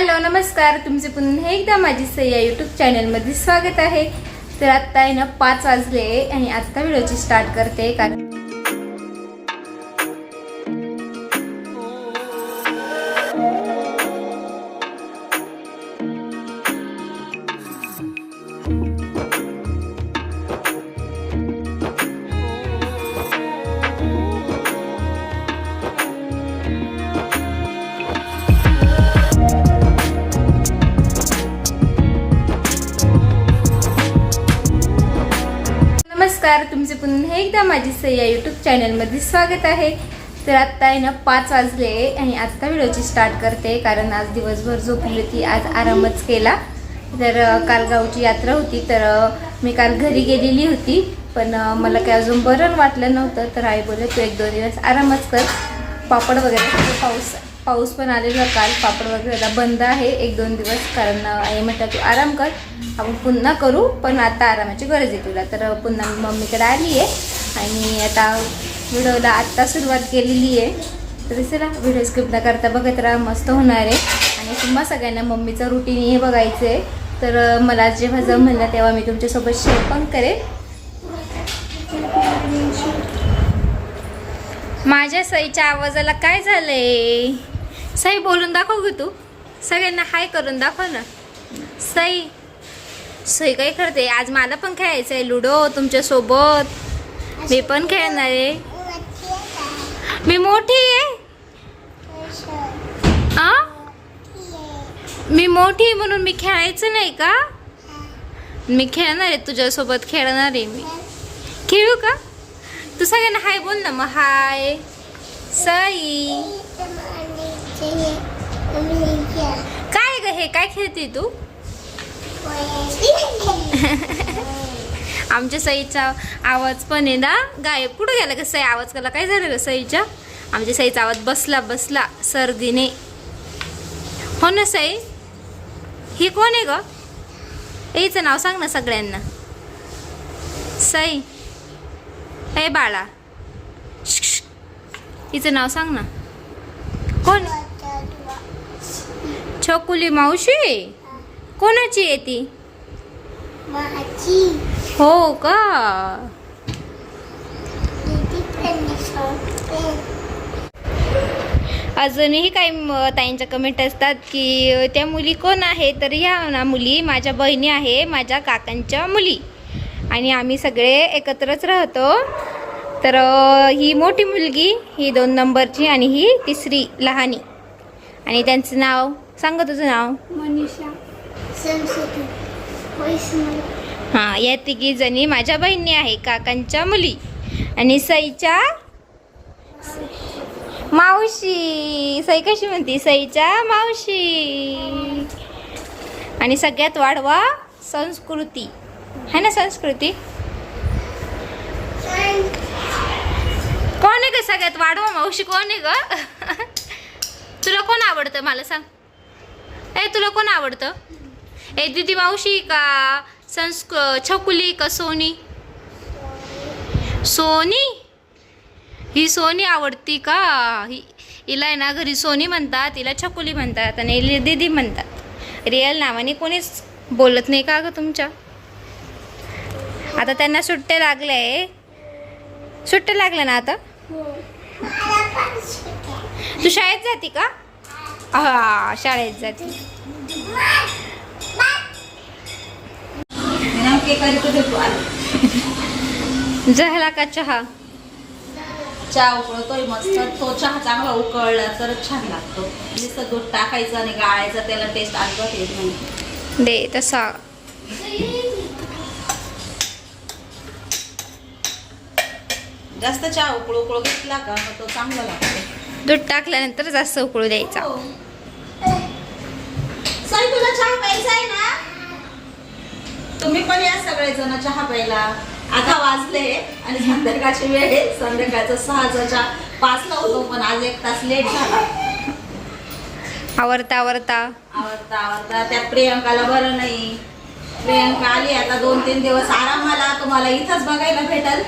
Hello नमस्कार. तुमचे पुन्हा एकदा माझी सय्या यूट्यूब चॅनलमध्ये स्वागत आहे. तर आत्ता आहे ना पाच वाजले आणि आत्ता व्हिडिओची स्टार्ट करते. कारण नमस्कार तुमचे पुन्हा एकदा माझी सय्या यूट्यूब चॅनलमध्ये स्वागत आहे. तर आत्ता आहे ना पाच वाजले आणि आत्ता व्हिडिओची स्टार्ट करते कारण आज दिवसभर झोपली होती आज आरामच केला. तर काल गावची यात्रा होती तर मी काल घरी गेलेली होती. पण मला काय अजून बरं वाटलं नव्हतं तर आई बोलत तू एक दोन दिवस आरामच कर. पापड वगैरे पाऊस पाऊस पण आलेला काल पापड वगैरे आता बंद आहे एक दोन दिवस कारण आई म्हटलं तू आराम कर. आपण पुन्हा करू पण आता आरामाची गरज आहे तुला. तर पुन्हा मम्मीकडे आली आहे आणि आता व्हिडिओला आत्ता सुरुवात केलेली आहे. तर चला व्हिडिओ स्किप न करता बघत राहा मस्त होणार आहे. आणि तुम्हा सगळ्यांना मम्मीचं रुटीन हे बघायचं आहे. तर मला जेव्हा जमलं तेव्हा मी तुमच्यासोबत शेअर पण करेन. माझ्या सईच्या आवाजाला काय झालंय? सई बोलून दाखव ग तू. सगळ्यांना हाय करून दाखव ना. सई सई काय करते? आज मला पण खेळायचं आहे लुडो तुमच्यासोबत. मी पण खेळणार आहे. मी मोठी आहे. आ? मी मोठी आहे म्हणून मी खेळायचं नाही का? मी खेळणार आहे तुझ्यासोबत खेळणार आहे मी. खेळू का? तू सगळ्यांना हाय बोल ना मग हाय. सई. काय ग हे? काय खेळते तू? आमच्या सईचा आवाज पण आहे ना गायब. कुठं गेला का सई? आवाज कला. काय झालं ग सईच्या? आमच्या सईचा आवाज बसला बसला. सर्दीने. हो ना सई? ही कोण आहे ग? हिचं नाव सांग ना सगळ्यांना. सई. ए बाळा. हिचं नाव सांग ना. कोण? छकुली मावशी? कोणाची आहे ती? हो का? अजूनही काही ताईंच्या कमेंट असतात की त्या मुली कोण आहे? तर ह्या ना मुली माझ्या बहिणी आहे माझ्या काकांच्या मुली. आणि आम्ही सगळे एकत्रच राहतो. तर ही मोठी मुलगी ही दोन नंबरची आणि ही तिसरी लहानी. आणि त्यांचं नाव? सांग तुझं नाव? मनीषा. वैष्णव. हां या तिघी जणी माझ्या बहिणी आहे काकांच्या मुली. आणि सईच्या मावशी. सई कशी म्हणते? सईच्या मावशी. आणि सगळ्यात वाढवा संस्कृती. है ना संस्कृती? कोण आहे ग सगळ्यात वाढवा मावशी? कोण आहे ग? तुला कोण आवडतं? मला सांग. ए तुला कोण आवडतं? ए दिदी मावशी का? संस्क छकुली का सोनी? सोनी? ही सोनी आवडती का? ही हिला ना घरी सोनी म्हणतात हिला छकुली म्हणतात आणि हिला दीदी म्हणतात. रिअल नावाने कोणीच बोलत नाही का ग तुमच्या? आता त्यांना सुट्ट्या लागल्या आहे. सुट्ट्या लागल्या ना आता? तू शाळेत जाते का? हा शाळेत जाते. झाला का चहा? चहा उकळतोय मस्त. तो चहा चांगला उकळला तर छान लागतो. नुसतं दूध टाकायचं आणि गाळायचं त्याला टेस्ट अजिबात येत नाही. दे तसा. जास्त चहा उकळ उकळ घेतला का मग तो चांगला लागतो. दूध टाकल्यानंतर जास्त उकळू द्यायचा. हो. तुला चहा प्यायचा आहे ना? तुम्ही पण या सगळे जण चहा प्यायला. आता वाजले आणि संध्याकाळची वेळ आहे. संध्याकाळचं सहाचा पाचला होतो पण आज एक तास लेट झाला. आवरता आवरता. आवडता आवडता त्यात प्रियंकाला बरं नाही. प्रियंका आली. आता दोन तीन दिवस आरामाला तुम्हाला इथंच बघायला भेटल.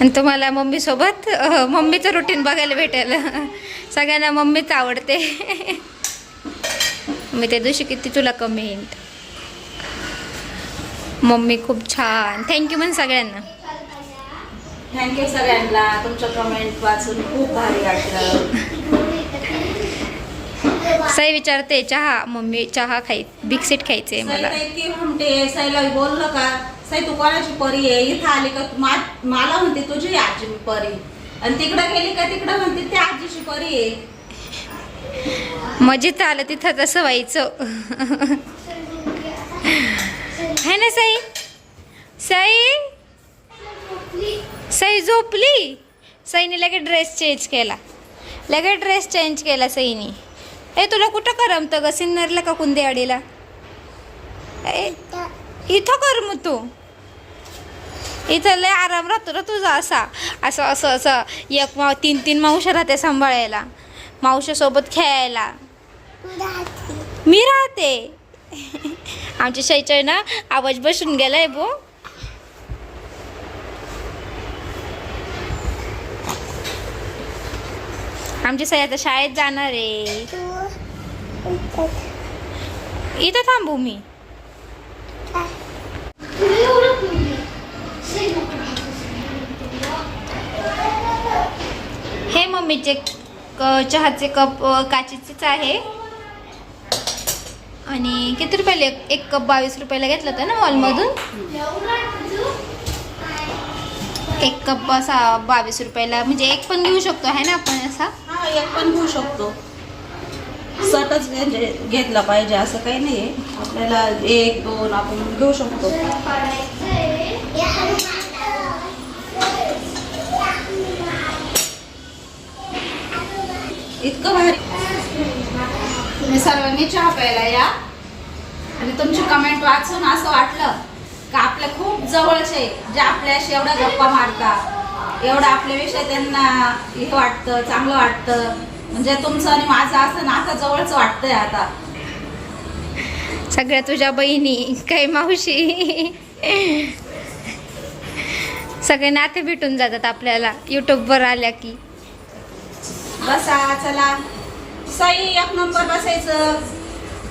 आणि तुम्हाला मम्मी सोबत अह, मम्मीचं रुटीन बघायला भेटेल. सगळ्यांना मम्मीच आवडते. मी त्या दिवशी किती तुला कमेंट मम्मी खूप छान. थँक्यू म्हण सगळ्यांना. थँक्यू सगळ्यांना. तुमचं कमेंट वाचून खूप भारी वाटलं. साई विचारते चहा मम्मी चहा खाई बिस्किट खायचे मला. साईला बोललो का? साई तू कोणाची परी आहे? इथं आली का? तू मा- मला म्हणते तुझी आजी मी परी. आणि तिकडे गेली का तिकडे म्हणते त्या आजीची परी आहे. मजेत आलं तिथं तसं व्हायचं. है ना साई? साई? साई झोपली? साईने लगेच ड्रेस चेंज केला. लगेच ड्रेस चेंज केला साईनी. ए तुला कुठं करमतं ग? सिन्नरला का कुंदेवाडीला? ए इथं कर मग तू. इथं लय आराम राहतो ना तुझा असा. असं असं असं. एक माव तीन तीन मावशा राहते सांभाळायला. मावशासोबत खेळायला. मी राहते. आमच्या शाईचा ना आवाज बसून गेलाय बो. आमची सई आता शाळेत जाणार आहे. इथं थांबू मी हे मम्मीचे क- चहाचे कप काचेचेच आहे. आणि किती रुपयाला एक- एक कप बावीस रुपयाला घेतलं होतं ना मॉलमधून? एक कप असा बावीस रुपयाला म्हणजे एक पण घेऊ शकतो आहे ना आपण असा? एक पण घेऊ शकतो. सटच घेतला पाहिजे असं काही नाही आपल्याला एक दोन आपण घेऊ शकतो. इतकं भारी. तुम्ही सर्वांनी चहा प्यायला या. आणि तुमची कमेंट वाचून असं वाटलं का आपल्या खूप जवळचे जे आपल्याशी एवढ्या गप्पा मारतात एवढं आपल्याविषयी त्यांना हे वाटतं चांगलं वाटतं. म्हणजे तुमचं आणि माझं असं नातं जवळच वाटतंय आता. सगळ्या तुझ्या बहिणी काही मावशी. सगळे नाते भेटून जातात आपल्याला. युट्यूबवर आल्या की. बसा चला. सई एक नंबर बसायचं.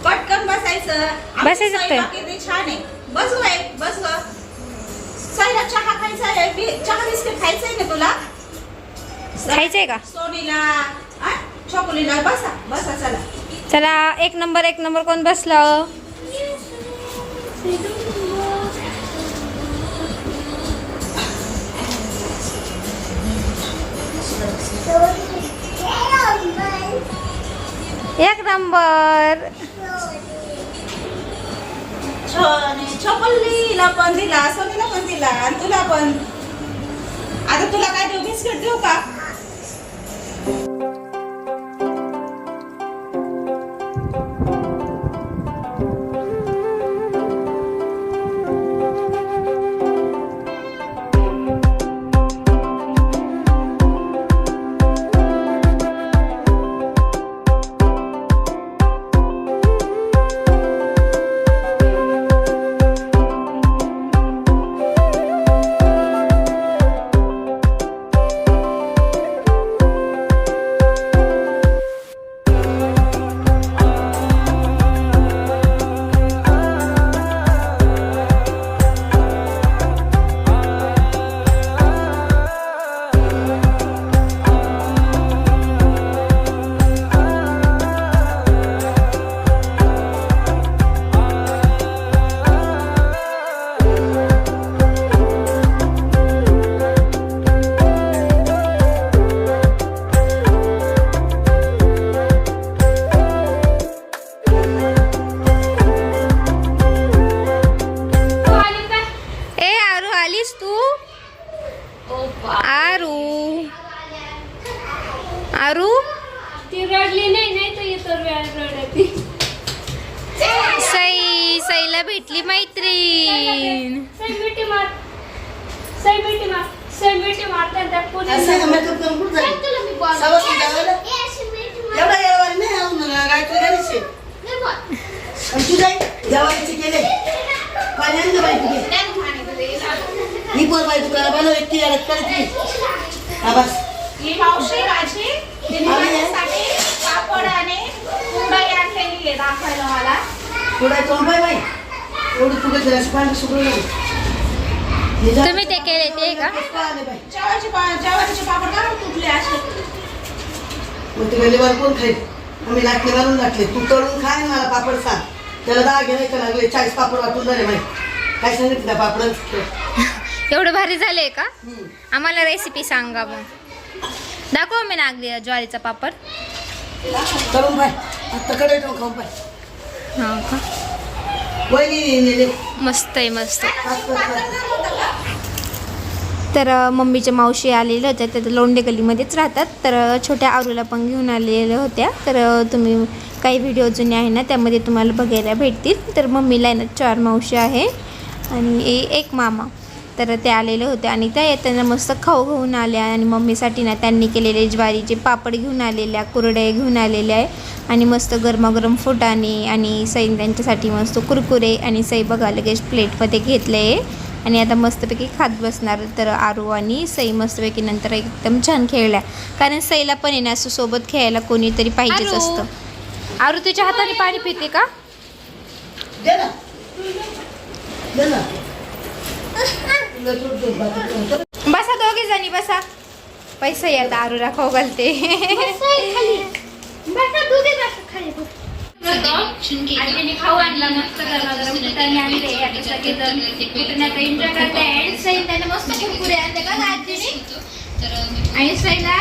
पटकन बसायचं. बसायचं काय? किती छान आहे. बस बाई बस ग. सईला चहा खायचा आहे. बी- चहा बिस्किट खायचंय ना तुला? खायचंय का? सोनीला? छोकुलीला. बसा बसा चला. चला एक नंबर एक नंबर कोण बसलं? नंबर छान पण दिला सोनीला पण दिला आणि तुला पण. आता तुला काय देऊ बिस्किट देऊ का त्या असं का? makeup करून कुठं जाईल? तुला मी बोल सवय की जावं ना? एवढा येळवारी नाही आहे गायत्री घरीच आहे. आणि तू जाई जवारीचे केले. पाणी आणलं बाई तुझे बाई करत हा बस. ही मावशी माझी तिने? माझ्यासाठी पापड आणि कुरडई आणलेली दाखवायला मला. थोडा तोंड बाई एवढी फुगत झाली पाणी सुकलं तुम्ही ते केले ते का? जेवायचे पापड का बरं तुटले असे? मग ते गलीवर कोण खाईल? आम्ही लाटणे घालून लाटले. तू तळून खाय मला पापड सांग. त्याला दहा घेण्याचं लागले चाळीस पापड वाटून झाले बाई. काय सांगितलं त्या पापड एवढं भारी झाले का? आम्हाला रेसिपी सांगा मग. दाखव मी नागली ज्वारीचा पापड. तळून पाय. आता कडे ठेवून खाऊन पाय. हा का? वहिनी मस्त आहे मस्त. तर मम्मीच्या मावशी आलेल्या होत्या त्या लोंडे गलीमध्येच राहतात. तर छोट्या आरूला पण घेऊन आलेल्या होत्या. तर तुम्ही काही व्हिडिओ जुने आहे ना त्यामध्ये तुम्हाला बघायला भेटतील. तर मम्मीला आहे ना चार मावशी आहे आणि एक मामा. तर ते आलेले होते आणि त्या येताना मस्त खाऊ घेऊन आल्या आणि मम्मीसाठी ना त्यांनी केलेले ज्वारीचे पापड घेऊन आलेल्या कुरडे घेऊन आलेल्या आहे. आणि मस्त गरमागरम फुटाणे आणि सई त्यांच्यासाठी मस्त कुरकुरे आणि सई बघा लगेच प्लेटमध्ये घेतले आहे. आणि आता मस्तपैकी खात बसणार तर आरू आणि सई मस्तपैकी नंतर एकदम छान खेळल्या. कारण सईला पण आहे ना असं सोबत खेळायला कोणीतरी पाहिजेच. असतं. आरू तुझ्या हाताने पाणी पिते का? दे ना. दे ना. तुला सोडतो बाकी. बसा दोघे जणी बसा. पैसा येत आरूला खाऊ घालते. आणि त्यांनी खाऊ आणला मस्त गरमागरम फुटाणे आणले आता सगळेजण फुटण्याचा एन्जॉय करताय. सई त्याने मस्त कुरकुरे आणले का आजीने. आणि सईला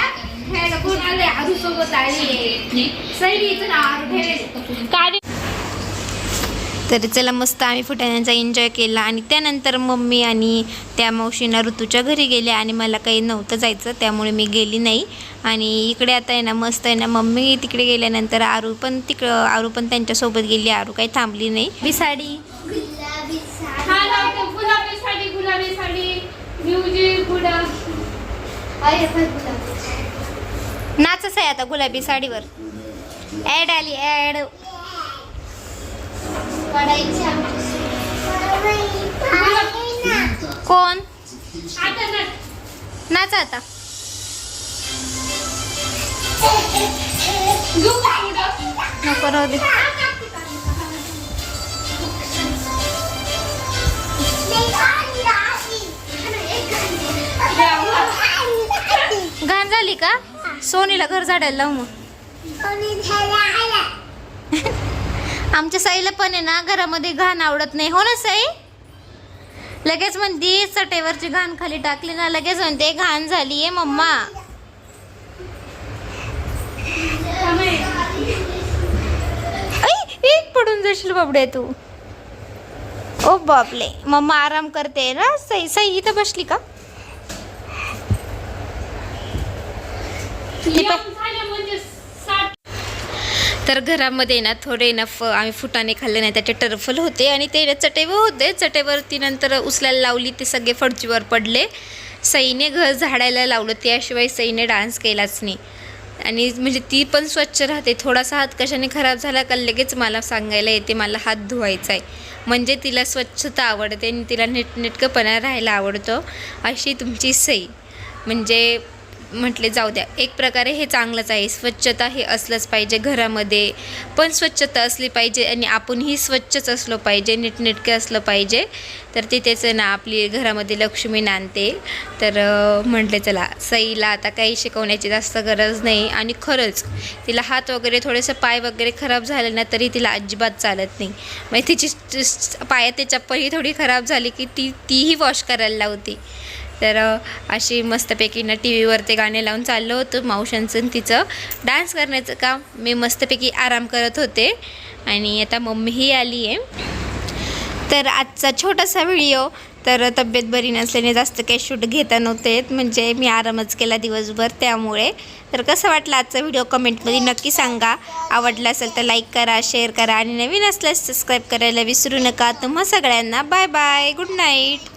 खेळायला कोण आले आरू सोबत आली सई इथून आरू तर चला मस्त आम्ही फुटाण्यांचा एन्जॉय केला. आणि त्यानंतर मम्मी आणि त्या मावशींना ऋतूच्या घरी गेले आणि मला काही नव्हतं जायचं त्यामुळे मी गेली नाही. आणि इकडे आता आहे ना मस्त आहे ना मम्मी तिकडे गेल्यानंतर आरू पण तिकडं आरू पण त्यांच्यासोबत गेली आरू काही थांबली नाही. मी साडी. लावतो गुलाबी साडी गुलाबी साडी. म्युझिक गुलाब. नाचच आहे आता गुलाबी साडीवर. ॲड आली ॲड कोण? ना नाच आता. नको राहू दे. घाण झाली का? सोनीला घर झाडायला लावू मग. आमच्या साईला पण आहे ना घरामध्ये घाण आवडत नाही. हो ना साई? लगेच म्हणती चटेवरची घाण खाली टाकली ना लगेच म्हणते घाण झाली आहे मम्मा. पडून जाशील बाबडे तू. ओ बापले मम्मा आराम करते ना सई? सई इथं बसली का ती पण- यम झालं म्हणजे साठ तर घरामध्ये ना थोडे ना फ आम्ही फुटाने खाल्ले नाही त्याचे टरफल होते आणि ते चटेवर होते. चटेवरती नंतर उचलायला लावली ते सगळे फडचीवर पडले. सईने घर झाडायला लावलं त्याशिवाय सईने डान्स केलाच नाही. आणि म्हणजे ती पण स्वच्छ राहते. थोडासा हात कशाने खराब झाला का लगेच मला सांगायला येते मला हात धुवायचा आहे म्हणजे तिला स्वच्छता आवडते आणि तिला नीटनेटकंपणा राहायला आवडतं. अशी तुमची सई. म्हणजे म्हटले जाऊ द्या. एक प्रकारे हे चांगलंच आहे. स्वच्छता हे असलंच पाहिजे घरामध्ये. पण स्वच्छता असली पाहिजे आणि आपणही स्वच्छच असलो पाहिजे नीटनेटके असलं पाहिजे तर तिथेच ना आपली घरामध्ये लक्ष्मी नांदते. तर म्हटले चला सईला आता काही शिकवण्याची जास्त गरज नाही. आणि खरंच तिला हात वगैरे थोडंसं पाय वगैरे खराब झाले ना तरी तिला अजिबात चालत नाही. मग तिची च- पायाची चप्पल ही थोडी खराब झाली की ती तीही वॉश करायला लावते. तर अशी मस्तपैकी ना टी व्हीवर ते गाणे लावून चाललं होतं मावशांचं तिचं. डान्स करण्याचं काम मी मस्तपैकी आराम करत होते. आणि आता मम्मीही आली आहे. तर आजचा छोटासा व्हिडिओ तर तब्येत बरी नसल्याने जास्त काही शूट घेता नव्हते म्हणजे मी आरामच केला दिवसभर त्यामुळे. तर कसं वाटलं आजचा व्हिडिओ? कमेंटमध्ये नक्की सांगा. आवडला असेल तर लाईक करा शेअर करा. आणि नवीन असल्यास सबस्क्राईब करायला विसरू नका. तुम्हा सगळ्यांना बाय बाय. Good night.